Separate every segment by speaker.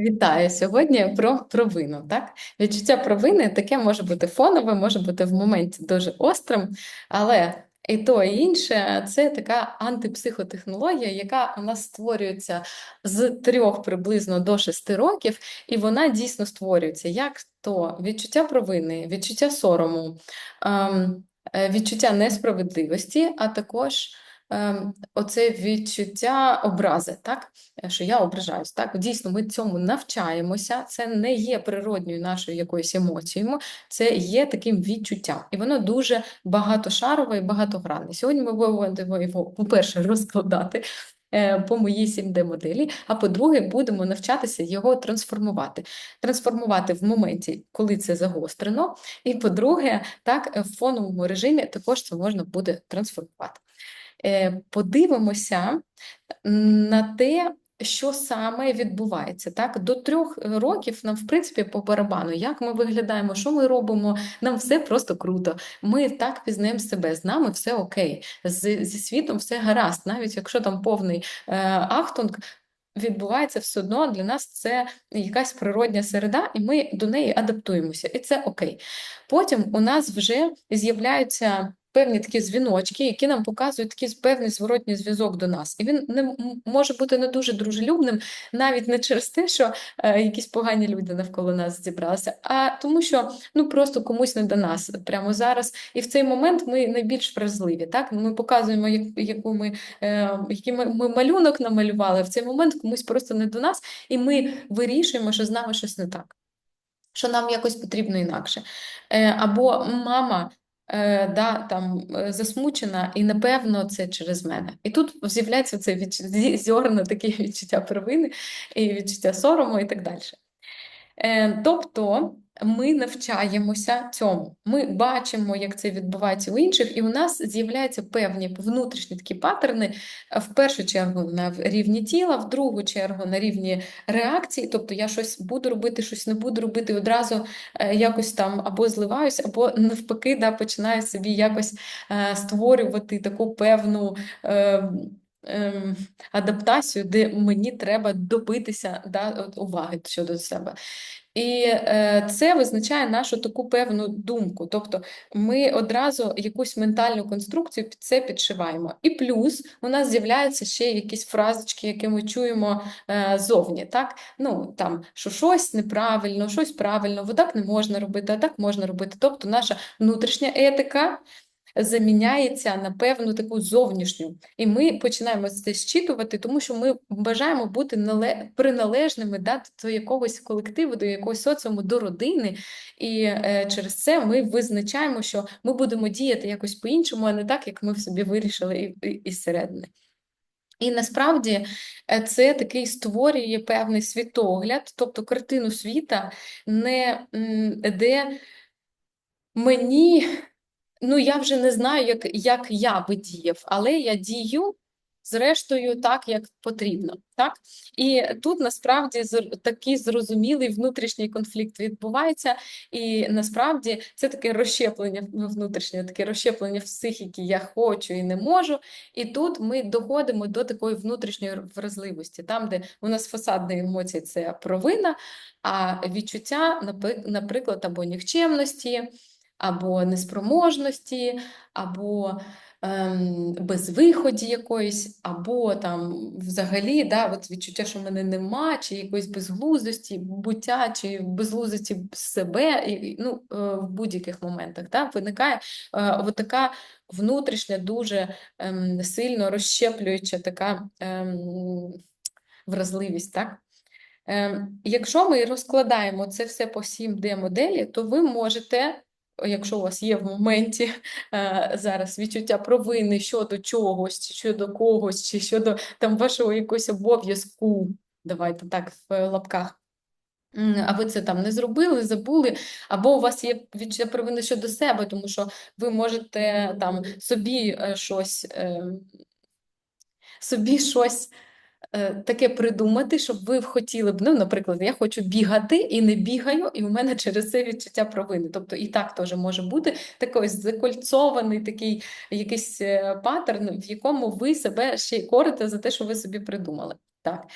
Speaker 1: Вітаю сьогодні про провину. Так? Відчуття провини таке може бути фонове, може бути в моменті дуже острим, але і то, і інше це така антипсихотехнологія, яка у нас створюється з трьох приблизно до шести років, і вона дійсно створюється як то відчуття провини, відчуття сорому, ем, е, відчуття несправедливості, а також оце відчуття образи, так? Е, що я ображаюсь. Так, дійсно, ми цьому навчаємося. Це не є природньою нашою якоюсь емоцією, це є таким відчуттям, і воно дуже багатошарове і багатогранне. Сьогодні ми будемо його, по-перше, розкладати. Е, по моїй 7D-моделі, а по-друге, будемо навчатися його трансформувати. Трансформувати в моменті, коли це загострено, і по-друге, так, в фоновому режимі також це можна буде трансформувати. Е, подивимося на те, що саме відбувається. Так? До трьох років нам, в принципі, по барабану, як ми виглядаємо, що ми робимо, нам все просто круто. Ми так пізнаємо себе, з нами все окей, з, зі світом все гаразд, навіть якщо там повний е, ахтунг. Відбувається все одно для нас це якась природня середа, і ми до неї адаптуємося, і це окей. Потім у нас вже з'являються певні такі дзвіночки, які нам показують такий певний зворотній зв'язок до нас. І він не може бути не дуже дружелюбним, навіть не через те, що е, якісь погані люди навколо нас зібралися, а тому, що ну просто комусь не до нас прямо зараз. І в цей момент ми найбільш вразливі. Так ми показуємо, як, яку ми, е, який ми, ми малюнок намалювали. В цей момент комусь просто не до нас, і ми вирішуємо, що з нами щось не так. Що нам якось потрібно інакше. Е, або мама е, да, там, е, засмучена, і напевно це через мене. І тут з'являється це відчуття, зьорно таке відчуття провини, і відчуття сорому і так далі. Е, тобто ми навчаємося цьому. Ми бачимо, як це відбувається у інших, і у нас з'являються певні внутрішні такі паттерни, в першу чергу на рівні тіла, в другу чергу на рівні реакції. Тобто я щось буду робити, щось не буду робити, і одразу е, якось там або зливаюсь, або навпаки, да, починаю собі якось е, створювати таку певну. Ем, адаптацію, де мені треба добитися да, уваги щодо себе. І е, це визначає нашу таку певну думку. Тобто ми одразу якусь ментальну конструкцію під це підшиваємо. І плюс у нас з'являються ще якісь фразочки, які ми чуємо е, зовні. Так? Ну, там, Що щось неправильно, щось правильно, так не можна робити, а так можна робити. Тобто наша внутрішня етика заміняється на певну таку зовнішню. І ми починаємо це зчитувати, тому що ми бажаємо бути приналежними да, до якогось колективу, до якогось соціуму, до родини. І е, через це ми визначаємо, що ми будемо діяти якось по-іншому, а не так, як ми в собі вирішили із середини. І насправді е, це такий створює певний світогляд, тобто картину світа, не де мені ну я вже не знаю, як як я би діяв, але я дію зрештою так, як потрібно. Так? І тут насправді такий зрозумілий внутрішній конфлікт відбувається, і насправді це таке розщеплення внутрішнє, таке розщеплення психіки я хочу і не можу. І тут ми доходимо до такої внутрішньої вразливості, там, де у нас фасадна емоція це провина, а відчуття, наприклад, або нікчемності або неспроможності, або ем, безвиході якоїсь, або там взагалі да, от відчуття, що мене нема, чи якоїсь безглуздості, буття, чи безглуздості себе, і, ну, е, в будь-яких моментах да, виникає е, от така внутрішня, дуже ем, сильно розщеплююча така ем, вразливість. так? Ем, якщо ми розкладаємо це все по 7D-моделі, то ви можете якщо у вас є в моменті е, зараз відчуття провини щодо чогось, щодо когось, чи щодо там вашого якогось обов'язку, давайте так в лапках. А ви це там не зробили, забули, або у вас є відчуття провини щодо себе, тому що ви можете там собі е, щось е, собі щось таке придумати, щоб ви хотіли б, ну, наприклад, я хочу бігати і не бігаю, і у мене через це відчуття провини. Тобто і так теж може бути такий закольцований такий якийсь е, паттерн, в якому ви себе ще й корите за те, що ви собі придумали. Так.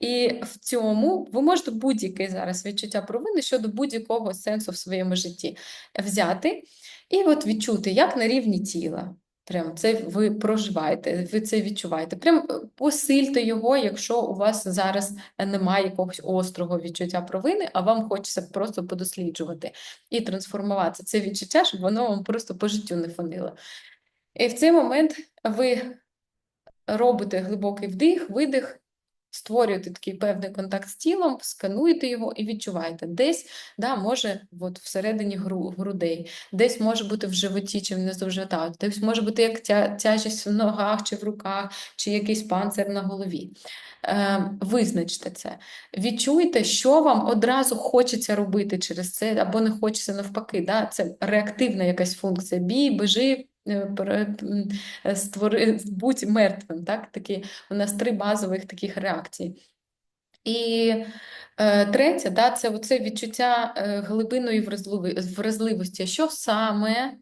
Speaker 1: І в цьому ви можете будь-яке зараз відчуття провини щодо будь-якого сенсу в своєму житті взяти і от відчути, як на рівні тіла. Прям це ви проживаєте, ви це відчуваєте. Прям е, посильте його, якщо у вас зараз немає якогось острого відчуття провини, а вам хочеться просто подосліджувати і трансформувати це відчуття, щоб воно вам просто по життю не фонило. І в цей момент ви робите глибокий вдих, видих. Створюєте такий певний контакт з тілом, скануєте його і відчуваєте. Десь да, може от всередині гру, грудей, десь може бути в животі чи внизу живота, десь може бути як тя, тяжість в ногах чи в руках, чи якийсь панцир на голові. Е, Визначте це. Відчуйте, що вам одразу хочеться робити через це, або не хочеться навпаки. Да? Це реактивна якась функція. Бій, бежи. Е, створи, будь мертвим. Так? Такі, у нас три базових таких реакції. І е, третє, да, це оце відчуття е, глибинної вразливості. Що саме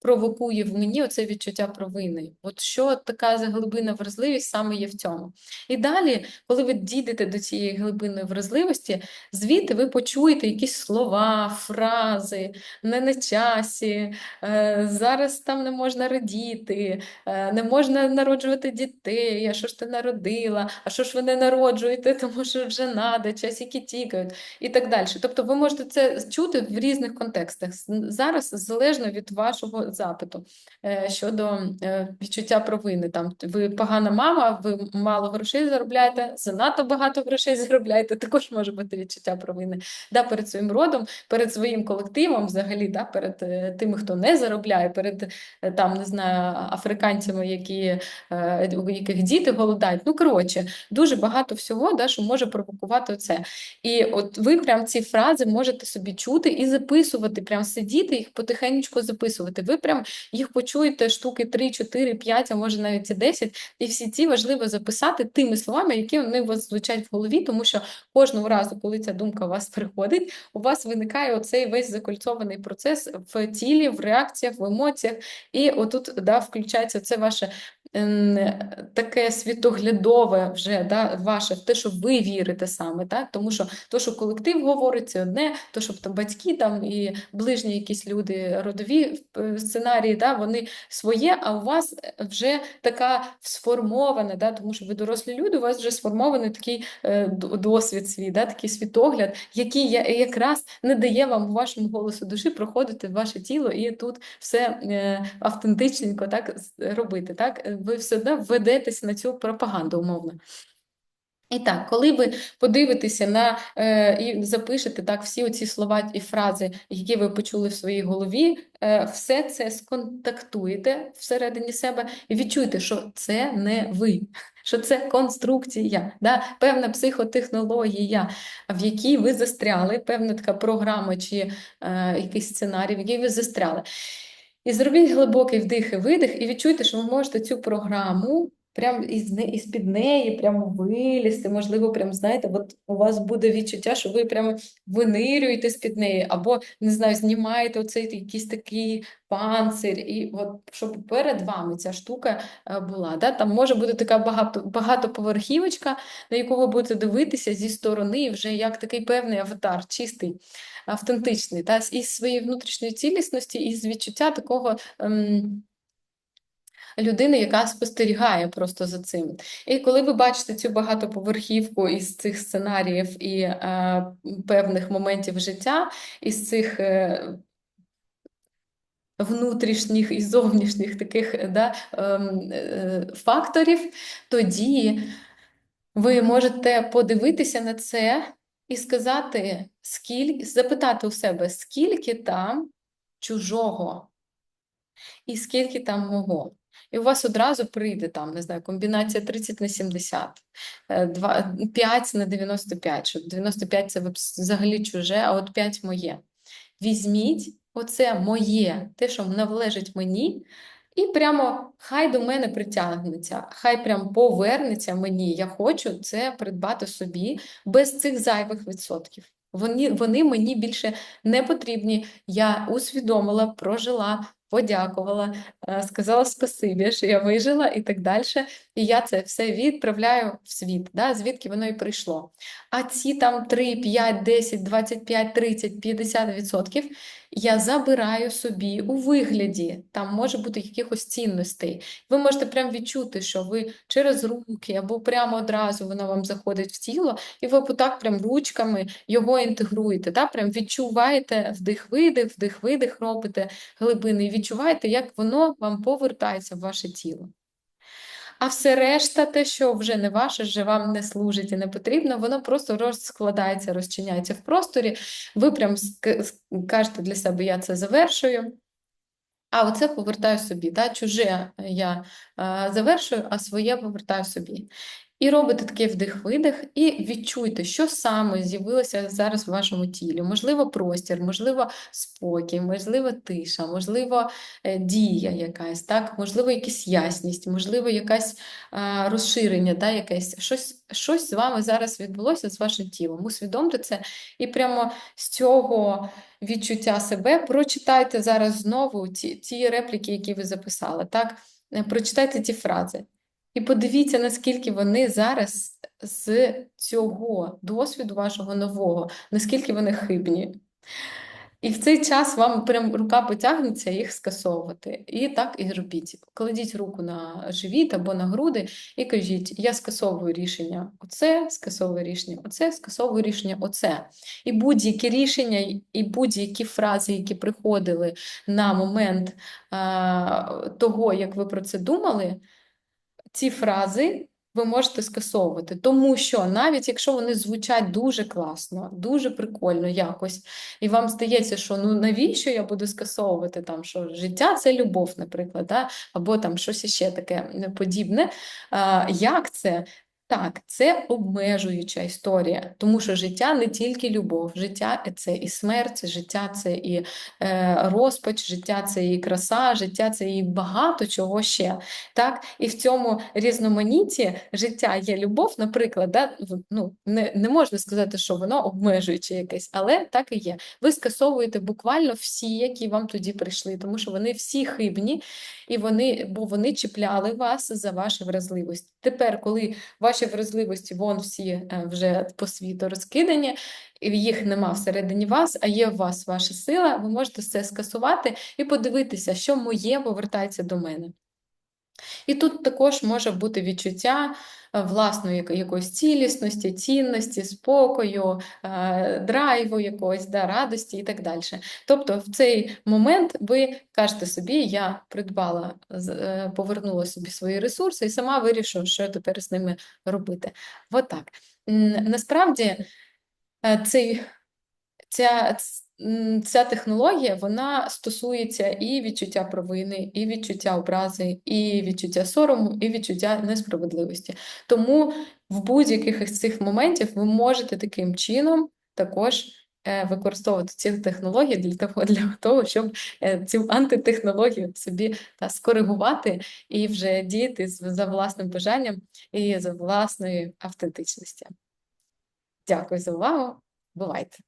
Speaker 1: провокує в мені оце відчуття провини. От що така глибинна вразливість саме є в цьому. І далі, коли ви дійдете до цієї глибинної вразливості, звідти ви почуєте якісь слова, фрази, не на часі, е, зараз там не можна радіти, е, не можна народжувати дітей, а що ж ти народила, а що ж ви не народжуєте, тому що вже надо, часики тікають і так далі. Тобто ви можете це чути в різних контекстах. Зараз залежно від вашого запиту е, щодо е, відчуття провини. Там ви погана мама, ви мало грошей заробляєте, занадто багато грошей заробляєте. Також може бути відчуття провини да, перед своїм родом, перед своїм колективом, взагалі, да, перед е, тими, хто не заробляє, перед там не знаю, африканцями, які у яких діти голодають. Ну коротше, дуже багато всього, да, що може провокувати це. І от ви прям ці фрази можете собі чути і записувати, прям сидіти їх потихеньку записувати. Ви прям їх почуєте штуки 3, 4, 5, а може навіть і 10, і всі ці важливо записати тими словами, які вони у вас звучать в голові, тому що кожного разу, коли ця думка у вас приходить, у вас виникає оцей весь закольцований процес в тілі, в реакціях, в емоціях, і отут да, включається це ваше таке світоглядове вже да, ваше в те, що ви вірите саме, так? тому що то, що колектив говорить, це одне, то, що там батьки там і ближні якісь люди, родові е, сценарії, да, вони своє, а у вас вже така сформована, да, тому що ви дорослі люди, у вас вже сформований такий е, досвід свій, да, такий світогляд, який якраз не дає вам у вашому голосу душі проходити в ваше тіло і тут все е, автентичненько так робити. так? Ви все ведетесь на цю пропаганду умовно. І так, коли ви подивитеся на е, і запишете так всі оці слова і фрази, які ви почули в своїй голові, е, все це сконтактуєте всередині себе і відчуєте, що це не ви, що це конструкція, да? певна психотехнологія, в якій ви застряли, певна така програма чи е, якийсь сценарій, в якій ви застряли. І зробіть глибокий вдих і видих, і відчуйте, що ви можете цю програму прям із із під неї прямо вилізти. Можливо, прям знаєте, от у вас буде відчуття, що ви прямо винирюєте з під неї, або не знаю, знімаєте оцей якийсь такий панцир, і от щоб перед вами ця штука е, була. Да? Там може бути така багато, багатоповерхівочка, на яку ви будете дивитися зі сторони, вже як такий певний аватар, чистий, автентичний, та? із своєї внутрішньої цілісності, і з відчуття такого. Ем, людини, яка спостерігає просто за цим. І коли ви бачите цю багатоповерхівку із цих сценаріїв і е, певних моментів життя, із цих. Е, Внутрішніх і зовнішніх таких да, ем, е, факторів, тоді ви можете подивитися на це і сказати, скільки, запитати у себе, скільки там чужого, і скільки там мого. І у вас одразу прийде там, не знаю, комбінація 30 на 70, 2, 5 на 95, що 95 це взагалі чуже, а от 5 моє. Візьміть оце моє, те, що належить мені, і прямо хай до мене притягнеться, хай прямо повернеться мені. Я хочу це придбати собі без цих зайвих відсотків. Вони вони мені більше не потрібні. Я усвідомила, прожила, подякувала, е, сказала спасибі, що я вижила і так далі. І я це все відправляю в світ, да, звідки воно і прийшло. А ці там 3, 5, 10, 25, 30, 50 відсотків я забираю собі у вигляді, там може бути якихось цінностей. Ви можете прям відчути, що ви через руки або прямо одразу воно вам заходить в тіло, і ви отак прям ручками його інтегруєте, да? прям відчуваєте вдих-видих, вдих-видих робите глибини, і відчуваєте, як воно вам повертається в ваше тіло. А все решта, те, що вже не ваше, вже вам не служить і не потрібно, воно просто розкладається, розчиняється в просторі. Ви прям кажете для себе, я це завершую. А оце повертаю собі. Да? Чуже я завершую, а своє повертаю собі. І робите такий вдих-видих, і відчуйте, що саме з'явилося зараз в вашому тілі. Можливо, простір, можливо, спокій, можливо, тиша, можливо, е, дія якась, так? можливо, якась ясність, можливо, якесь а, розширення, да, якесь. Щось, щось з вами зараз відбулося з вашим тілом. Усвідомте це і прямо з цього відчуття себе прочитайте зараз знову ті, ті репліки, які ви записали. так? Е, прочитайте ті фрази. І подивіться, наскільки вони зараз з цього досвіду вашого нового, наскільки вони хибні. І в цей час вам прям рука потягнеться їх скасовувати. І так і робіть. Кладіть руку на живіт або на груди і кажіть: я скасовую рішення оце, скасовую рішення оце, скасовую рішення оце. І будь-які рішення, і будь-які фрази, які приходили на момент а, того, як ви про це думали ці фрази ви можете скасовувати, тому що навіть якщо вони звучать дуже класно, дуже прикольно якось, і вам здається, що ну навіщо я буду скасовувати там, що життя це любов, наприклад, да? або там щось ще таке подібне. А, Як це? Так, це обмежуюча історія, тому що життя не тільки любов, життя це і смерть, життя це і е, розпач, життя це і краса, життя це і багато чого ще. Так? І в цьому різноманітті життя є любов, наприклад, да? ну, не не можна сказати, що воно обмежуюче якесь, але так і є. Ви скасовуєте буквально всі, які вам тоді прийшли, тому що вони всі хибні, і вони, бо вони чіпляли вас за вашу вразливість. Тепер, коли ваші вразливості вон всі е, вже по світу розкидані, їх нема всередині вас, а є в вас ваша сила, ви можете все скасувати і подивитися, що моє повертається до мене. І тут також може бути відчуття е, власної якоїсь цілісності, цінності, спокою, е, драйву якогось, да, радості і так далі. Тобто в цей момент ви кажете собі, я придбала, е, повернула собі свої ресурси і сама вирішу, що тепер з ними робити. Отак. Насправді цей, ця ця технологія вона стосується і відчуття провини, і відчуття образи, і відчуття сорому, і відчуття несправедливості. Тому в будь-яких із цих моментів ви можете таким чином також е, використовувати ці технології для того, для того, щоб е, цю антитехнологію собі та скоригувати і вже діяти за власним бажанням і за власною автентичністю. Дякую за увагу. Бувайте!